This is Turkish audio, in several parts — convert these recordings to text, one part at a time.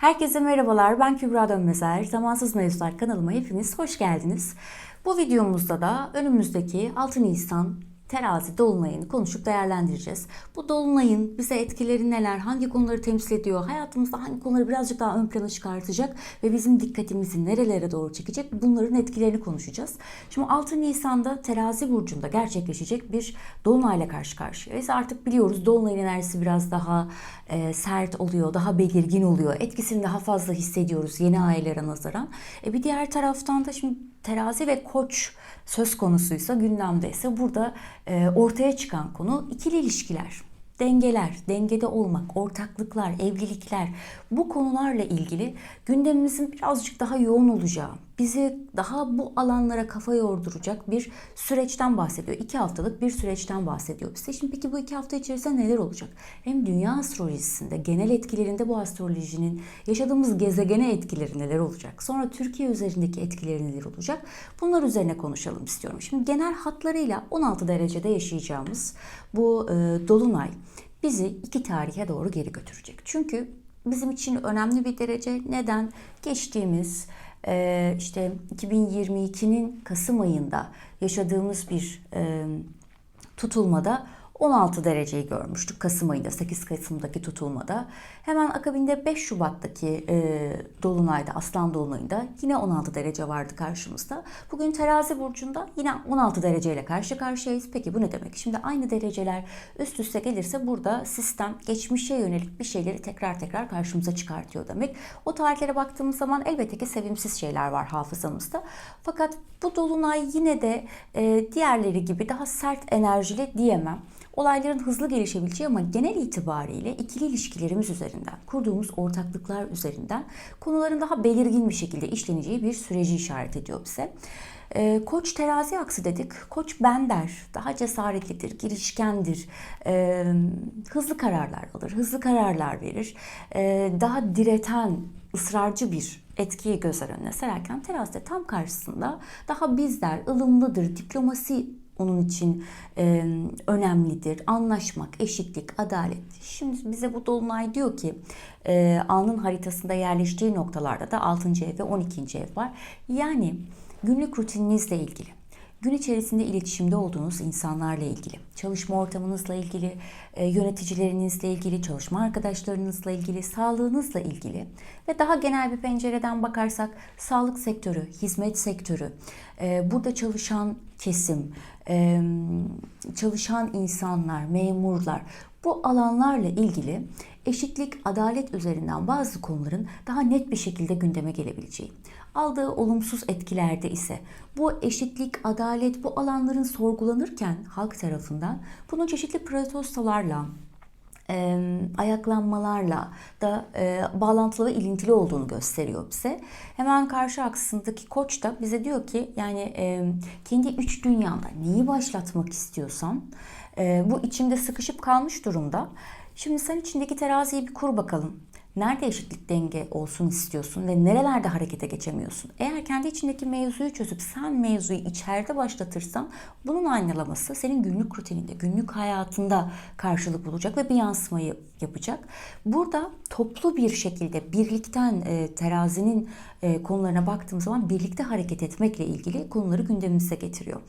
Herkese merhabalar. Ben Kübra Dönmezer. Zamansız Mevzular kanalıma hepiniz hoş geldiniz. Bu videomuzda da önümüzdeki 6 Nisan terazi dolunayını konuşup değerlendireceğiz. Bu dolunayın bize etkileri neler, hangi konuları temsil ediyor, hayatımızda hangi konuları birazcık daha ön plana çıkartacak ve bizim dikkatimizi nerelere doğru çekecek bunların etkilerini konuşacağız. Şimdi 6 Nisan'da terazi burcunda gerçekleşecek bir dolunayla karşı karşıyayız. Artık biliyoruz dolunayın enerjisi biraz daha e, sert oluyor, daha belirgin oluyor. Etkisini daha fazla hissediyoruz yeni aylara nazaran. E, bir diğer taraftan da şimdi terazi ve koç söz konusuysa gündemdeyse burada e, ortaya çıkan konu ikili ilişkiler dengeler, dengede olmak, ortaklıklar, evlilikler. Bu konularla ilgili gündemimizin birazcık daha yoğun olacağı, bizi daha bu alanlara kafa yorduracak bir süreçten bahsediyor. İki haftalık bir süreçten bahsediyor bize. Şimdi peki bu iki hafta içerisinde neler olacak? Hem dünya astrolojisinde genel etkilerinde bu astrolojinin yaşadığımız gezegene etkileri neler olacak? Sonra Türkiye üzerindeki etkileri neler olacak? Bunlar üzerine konuşalım istiyorum. Şimdi genel hatlarıyla 16 derecede yaşayacağımız bu e, dolunay bizi iki tarihe doğru geri götürecek. Çünkü bizim için önemli bir derece. Neden? Geçtiğimiz e, işte 2022'nin Kasım ayında yaşadığımız bir e, tutulmada 16 dereceyi görmüştük Kasım ayında 8 Kasım'daki tutulmada. Hemen akabinde 5 Şubat'taki e, dolunayda Aslan dolunayında yine 16 derece vardı karşımızda. Bugün Terazi burcunda yine 16 dereceyle karşı karşıyayız. Peki bu ne demek? Şimdi aynı dereceler üst üste gelirse burada sistem geçmişe yönelik bir şeyleri tekrar tekrar karşımıza çıkartıyor demek. O tarihlere baktığımız zaman elbette ki sevimsiz şeyler var hafızamızda. Fakat bu dolunay yine de e, diğerleri gibi daha sert enerjili diyemem olayların hızlı gelişebileceği ama genel itibariyle ikili ilişkilerimiz üzerinden, kurduğumuz ortaklıklar üzerinden konuların daha belirgin bir şekilde işleneceği bir süreci işaret ediyor bize. Ee, koç terazi aksı dedik. Koç bender, daha cesaretlidir, girişkendir, ee, hızlı kararlar alır, hızlı kararlar verir, ee, daha direten, ısrarcı bir etkiyi göz önüne sererken terazide tam karşısında daha bizler, ılımlıdır, diplomasi onun için e, önemlidir. Anlaşmak, eşitlik, adalet. Şimdi bize bu dolunay diyor ki e, anın haritasında yerleştiği noktalarda da 6. ev ve 12. ev var. Yani günlük rutininizle ilgili gün içerisinde iletişimde olduğunuz insanlarla ilgili, çalışma ortamınızla ilgili, e, yöneticilerinizle ilgili, çalışma arkadaşlarınızla ilgili, sağlığınızla ilgili ve daha genel bir pencereden bakarsak sağlık sektörü, hizmet sektörü, e, burada çalışan kesim, e, çalışan insanlar, memurlar bu alanlarla ilgili eşitlik, adalet üzerinden bazı konuların daha net bir şekilde gündeme gelebileceği. Aldığı olumsuz etkilerde ise bu eşitlik, adalet bu alanların sorgulanırken halk tarafından bunun çeşitli protestolarla, e, ayaklanmalarla da e, bağlantılı ve ilintili olduğunu gösteriyor bize. Hemen karşı aksındaki koç da bize diyor ki yani e, kendi üç dünyanda neyi başlatmak istiyorsan e, bu içimde sıkışıp kalmış durumda. Şimdi sen içindeki teraziyi bir kur bakalım. Nerede eşitlik denge olsun istiyorsun ve nerelerde harekete geçemiyorsun? Eğer kendi içindeki mevzuyu çözüp sen mevzuyu içeride başlatırsan bunun aynalaması senin günlük rutininde, günlük hayatında karşılık bulacak ve bir yansımayı yapacak. Burada toplu bir şekilde birlikten e, terazinin e, konularına baktığımız zaman birlikte hareket etmekle ilgili konuları gündemimize getiriyor.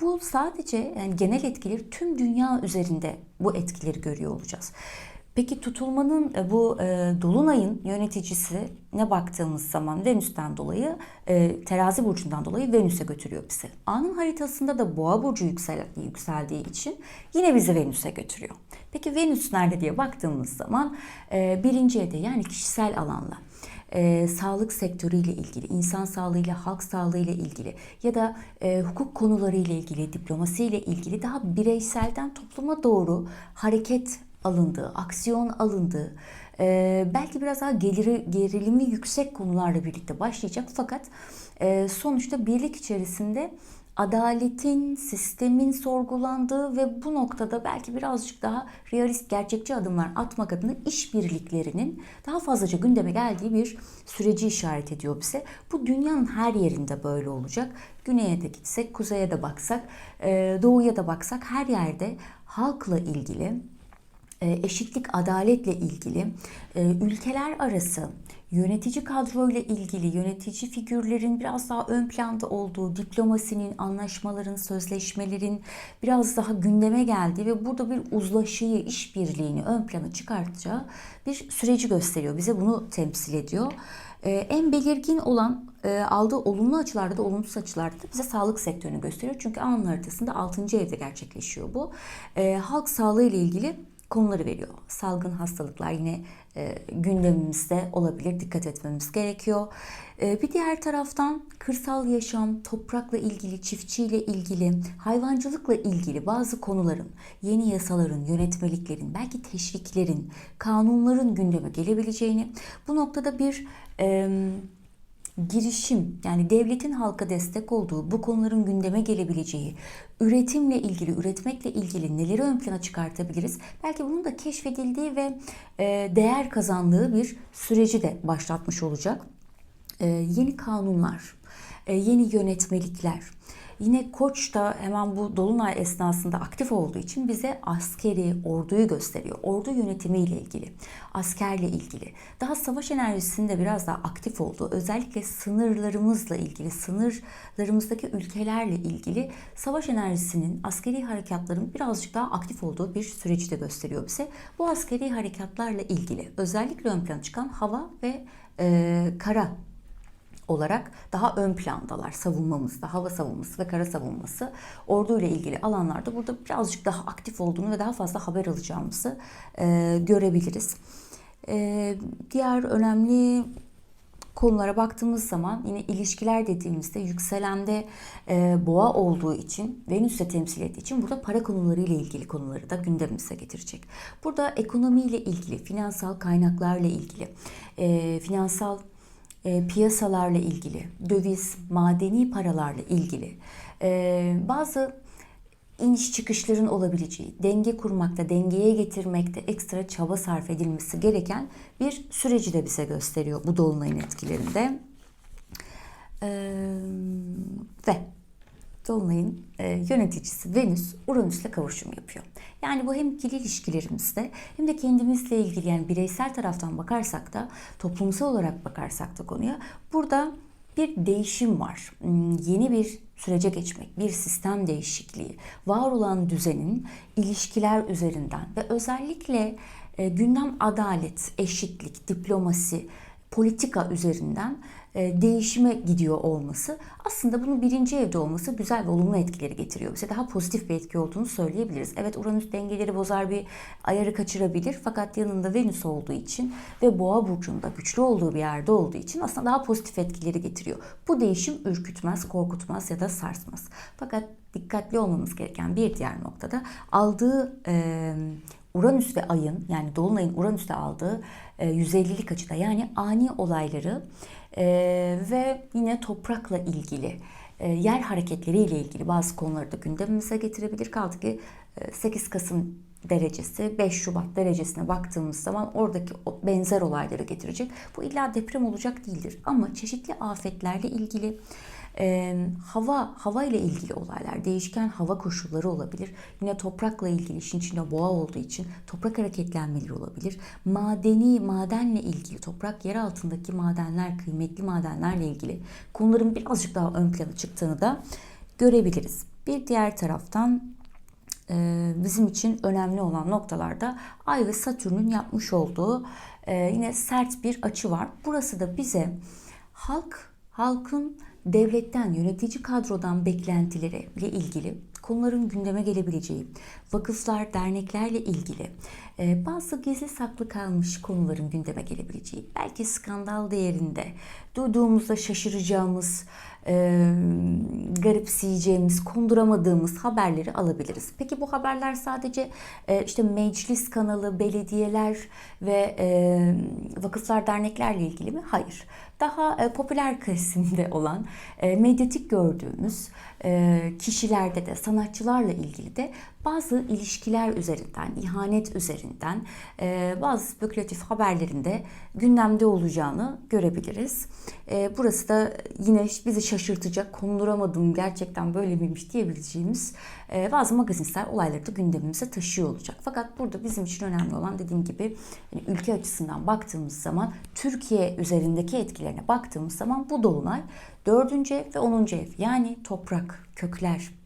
Bu sadece yani genel etkileri tüm dünya üzerinde bu etkileri görüyor olacağız. Peki tutulmanın e, bu e, dolunayın yöneticisi ne baktığımız zaman Venüs'ten dolayı e, terazi burcundan dolayı Venüs'e götürüyor bizi. Anın haritasında da boğa burcu yüksel, yükseldiği için yine bizi Venüs'e götürüyor. Peki Venüs nerede diye baktığımız zaman e, birinci evde yani kişisel alanla e, sağlık sektörüyle ilgili, insan sağlığıyla, halk sağlığıyla ilgili ya da e, hukuk konularıyla ilgili, diplomasiyle ilgili daha bireyselden topluma doğru hareket alındığı, aksiyon alındığı, e, belki biraz daha geliri, gerilimi yüksek konularla birlikte başlayacak fakat e, sonuçta birlik içerisinde adaletin, sistemin sorgulandığı ve bu noktada belki birazcık daha realist, gerçekçi adımlar atmak adına işbirliklerinin daha fazlaca gündeme geldiği bir süreci işaret ediyor bize. Bu dünyanın her yerinde böyle olacak. Güney'e de gitsek, kuzeye de baksak, doğuya da baksak her yerde halkla ilgili e, eşitlik, adaletle ilgili, e, ülkeler arası yönetici kadroyla ilgili yönetici figürlerin biraz daha ön planda olduğu, diplomasinin, anlaşmaların, sözleşmelerin biraz daha gündeme geldiği ve burada bir uzlaşıyı, işbirliğini ön plana çıkartacağı bir süreci gösteriyor. Bize bunu temsil ediyor. Ee, en belirgin olan e, aldığı olumlu açılarda da olumsuz açılarda da bize sağlık sektörünü gösteriyor. Çünkü an haritasında 6. evde gerçekleşiyor bu. Halk sağlığı ile ilgili konuları veriyor. Salgın hastalıklar yine e, gündemimizde olabilir. Dikkat etmemiz gerekiyor. E, bir diğer taraftan kırsal yaşam, toprakla ilgili, çiftçiyle ilgili, hayvancılıkla ilgili bazı konuların, yeni yasaların, yönetmeliklerin, belki teşviklerin, kanunların gündeme gelebileceğini, bu noktada bir e, girişim yani devletin halka destek olduğu bu konuların gündeme gelebileceği, üretimle ilgili, üretmekle ilgili neleri ön plana çıkartabiliriz? Belki bunun da keşfedildiği ve e, değer kazandığı bir süreci de başlatmış olacak. E, yeni kanunlar, e, yeni yönetmelikler, Yine Koç da hemen bu dolunay esnasında aktif olduğu için bize askeri, orduyu gösteriyor. Ordu yönetimiyle ilgili, askerle ilgili. Daha savaş enerjisinde biraz daha aktif olduğu, özellikle sınırlarımızla ilgili, sınırlarımızdaki ülkelerle ilgili savaş enerjisinin, askeri harekatların birazcık daha aktif olduğu bir süreci de gösteriyor bize. Bu askeri harekatlarla ilgili özellikle ön plana çıkan hava ve e, kara olarak daha ön plandalar savunmamızda, hava savunması ve kara savunması ordu ile ilgili alanlarda burada birazcık daha aktif olduğunu ve daha fazla haber alacağımızı e, görebiliriz. E, diğer önemli konulara baktığımız zaman yine ilişkiler dediğimizde yükselende e, boğa olduğu için Venüs'e temsil ettiği için burada para konuları ile ilgili konuları da gündemimize getirecek. Burada ekonomiyle ilgili, finansal kaynaklarla ilgili, e, finansal e, piyasalarla ilgili, döviz, madeni paralarla ilgili e, bazı iniş çıkışların olabileceği, denge kurmakta, dengeye getirmekte ekstra çaba sarf edilmesi gereken bir süreci de bize gösteriyor bu dolunayın etkilerinde. Ee, ve Dolunay'ın e, yöneticisi Venüs Uranüs'le kavuşum yapıyor. Yani bu hem ikili ilişkilerimizde hem de kendimizle ilgili yani bireysel taraftan bakarsak da toplumsal olarak bakarsak da konuya burada bir değişim var. Hmm, yeni bir sürece geçmek, bir sistem değişikliği, var olan düzenin ilişkiler üzerinden ve özellikle e, gündem adalet, eşitlik, diplomasi, politika üzerinden değişime gidiyor olması aslında bunun birinci evde olması güzel ve olumlu etkileri getiriyor. Bize daha pozitif bir etki olduğunu söyleyebiliriz. Evet Uranüs dengeleri bozar bir ayarı kaçırabilir fakat yanında Venüs olduğu için ve Boğa burcunda güçlü olduğu bir yerde olduğu için aslında daha pozitif etkileri getiriyor. Bu değişim ürkütmez, korkutmaz ya da sarsmaz. Fakat dikkatli olmamız gereken bir diğer noktada aldığı e, Uranüs ve Ay'ın yani Dolunay'ın Uranüs'te aldığı e, 150'lik açıda yani ani olayları e, ve yine toprakla ilgili e, yer hareketleriyle ilgili bazı konuları da gündemimize getirebilir. Kaldı ki e, 8 Kasım derecesi 5 Şubat derecesine baktığımız zaman oradaki benzer olayları getirecek. Bu illa deprem olacak değildir ama çeşitli afetlerle ilgili e, hava hava ile ilgili olaylar, değişken hava koşulları olabilir. Yine toprakla ilgili işin içinde boğa olduğu için toprak hareketlenmeleri olabilir. Madeni madenle ilgili toprak yer altındaki madenler, kıymetli madenlerle ilgili konuların birazcık daha ön plana çıktığını da görebiliriz. Bir diğer taraftan bizim için önemli olan noktalarda Ay ve Satürn'ün yapmış olduğu yine sert bir açı var. Burası da bize halk, halkın devletten, yönetici kadrodan beklentileriyle ilgili konuların gündeme gelebileceği, vakıflar, derneklerle ilgili e, bazı gizli saklı kalmış konuların gündeme gelebileceği, belki skandal değerinde duyduğumuzda şaşıracağımız, e, garipseyeceğimiz, konduramadığımız haberleri alabiliriz. Peki bu haberler sadece e, işte meclis kanalı, belediyeler ve e, vakıflar, derneklerle ilgili mi? Hayır. Daha e, popüler kesimde olan, e, medyatik gördüğümüz e, kişilerde de, sanatçılarla ilgili de bazı ilişkiler üzerinden, ihanet üzerinden e, bazı spekülatif haberlerinde gündemde olacağını görebiliriz. E, burası da yine bizi şaşırtacak, konduramadım gerçekten böyle miymiş diyebileceğimiz e, bazı magazinsel olayları da gündemimize taşıyor olacak. Fakat burada bizim için önemli olan dediğim gibi yani ülke açısından baktığımız zaman Türkiye üzerindeki etkilerine baktığımız zaman bu dolunay 4. ev ve 10. ev yani toprak, kökler,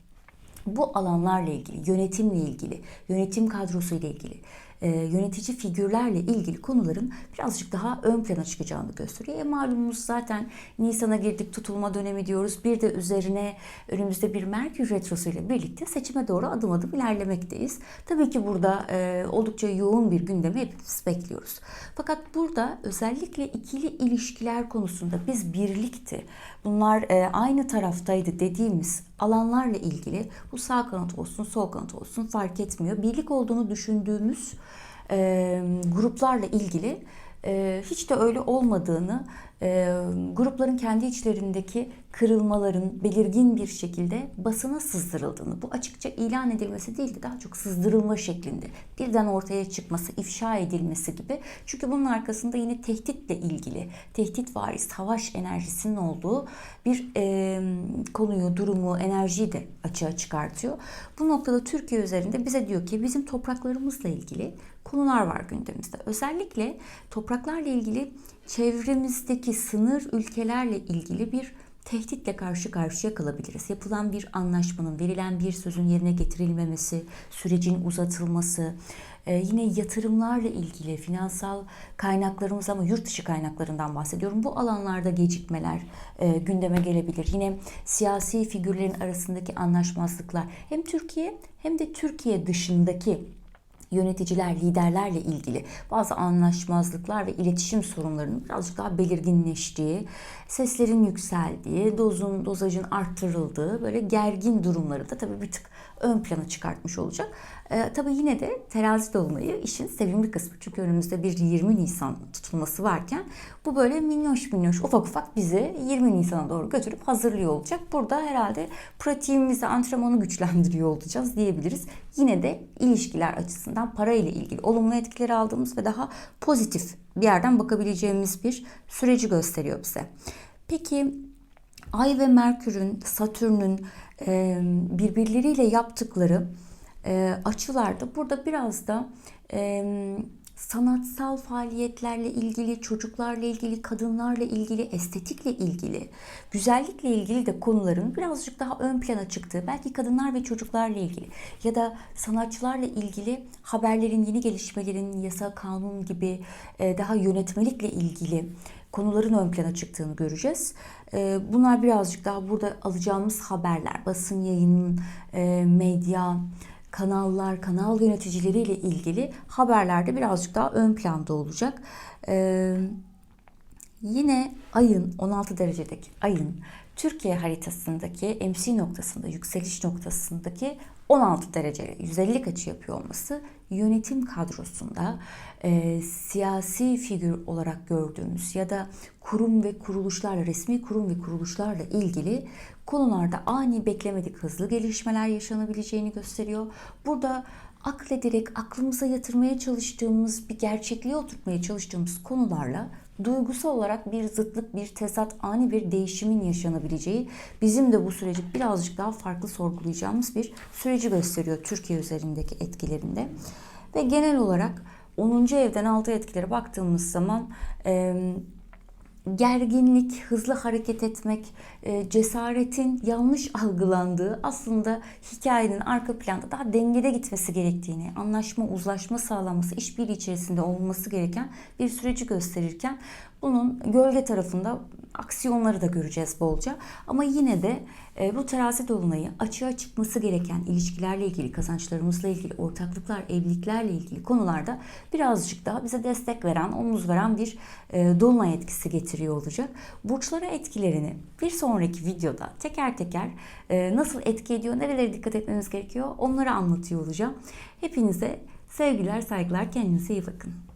bu alanlarla ilgili, yönetimle ilgili, yönetim kadrosuyla ilgili, e, yönetici figürlerle ilgili konuların birazcık daha ön plana çıkacağını gösteriyor. E, malumunuz zaten Nisan'a girdik tutulma dönemi diyoruz. Bir de üzerine önümüzde bir Merkür Retrosu ile birlikte seçime doğru adım adım ilerlemekteyiz. Tabii ki burada e, oldukça yoğun bir gündemi hepimiz bekliyoruz. Fakat burada özellikle ikili ilişkiler konusunda biz birlikti. Bunlar e, aynı taraftaydı dediğimiz alanlarla ilgili bu sağ kanat olsun sol kanat olsun fark etmiyor. Birlik olduğunu düşündüğümüz e, gruplarla ilgili e, hiç de öyle olmadığını, e, grupların kendi içlerindeki kırılmaların belirgin bir şekilde basına sızdırıldığını, bu açıkça ilan edilmesi değil de daha çok sızdırılma şeklinde birden ortaya çıkması, ifşa edilmesi gibi. Çünkü bunun arkasında yine tehditle ilgili, tehdit vari savaş enerjisinin olduğu bir e, konuyu, durumu, enerjiyi de açığa çıkartıyor. Bu noktada Türkiye üzerinde bize diyor ki bizim topraklarımızla ilgili konular var gündemimizde. Özellikle topraklarla ilgili çevremizdeki sınır ülkelerle ilgili bir tehditle karşı karşıya kalabiliriz. Yapılan bir anlaşmanın, verilen bir sözün yerine getirilmemesi, sürecin uzatılması, e, yine yatırımlarla ilgili finansal kaynaklarımız ama yurt dışı kaynaklarından bahsediyorum. Bu alanlarda gecikmeler e, gündeme gelebilir. Yine siyasi figürlerin arasındaki anlaşmazlıklar hem Türkiye hem de Türkiye dışındaki yöneticiler, liderlerle ilgili bazı anlaşmazlıklar ve iletişim sorunlarının birazcık daha belirginleştiği, seslerin yükseldiği, dozun, dozajın arttırıldığı böyle gergin durumları da tabii bir tık ön plana çıkartmış olacak. Ee, tabii yine de terazi dolunayı işin sevimli kısmı. Çünkü önümüzde bir 20 Nisan tutulması varken bu böyle minnoş minnoş ufak ufak bizi 20 Nisan'a doğru götürüp hazırlıyor olacak. Burada herhalde pratiğimizi, antrenmanı güçlendiriyor olacağız diyebiliriz. Yine de ilişkiler açısından para ile ilgili olumlu etkileri aldığımız ve daha pozitif bir yerden bakabileceğimiz bir süreci gösteriyor bize. Peki Ay ve Merkür'ün, Satürn'ün birbirleriyle yaptıkları açılarda burada biraz da sanatsal faaliyetlerle ilgili, çocuklarla ilgili, kadınlarla ilgili, estetikle ilgili, güzellikle ilgili de konuların birazcık daha ön plana çıktığı, belki kadınlar ve çocuklarla ilgili ya da sanatçılarla ilgili haberlerin, yeni gelişmelerin, yasa, kanun gibi daha yönetmelikle ilgili konuların ön plana çıktığını göreceğiz. Bunlar birazcık daha burada alacağımız haberler, basın yayının, medya, kanallar, kanal yöneticileriyle ilgili haberlerde birazcık daha ön planda olacak. Ee, yine ayın 16 derecedeki ayın Türkiye haritasındaki MC noktasında, yükseliş noktasındaki 16 derece 150 açı yapıyor olması yönetim kadrosunda e, siyasi figür olarak gördüğümüz ya da kurum ve kuruluşlarla, resmi kurum ve kuruluşlarla ilgili konularda ani beklemedik hızlı gelişmeler yaşanabileceğini gösteriyor. Burada aklederek aklımıza yatırmaya çalıştığımız bir gerçekliğe oturtmaya çalıştığımız konularla duygusal olarak bir zıtlık, bir tezat, ani bir değişimin yaşanabileceği bizim de bu süreci birazcık daha farklı sorgulayacağımız bir süreci gösteriyor Türkiye üzerindeki etkilerinde. Ve genel olarak 10. evden 6 etkileri baktığımız zaman gerginlik, hızlı hareket etmek, e, cesaretin yanlış algılandığı aslında hikayenin arka planda daha dengede gitmesi gerektiğini, anlaşma, uzlaşma sağlanması, işbirliği içerisinde olması gereken bir süreci gösterirken bunun gölge tarafında aksiyonları da göreceğiz bolca. Ama yine de e, bu terazi dolunayı açığa çıkması gereken ilişkilerle ilgili, kazançlarımızla ilgili, ortaklıklar, evliliklerle ilgili konularda birazcık daha bize destek veren, omuz veren bir e, dolunay etkisi getiriyor olacak. Burçlara etkilerini bir sonraki videoda teker teker e, nasıl etki ediyor, nerelere dikkat etmemiz gerekiyor onları anlatıyor olacağım. Hepinize sevgiler, saygılar, kendinize iyi bakın.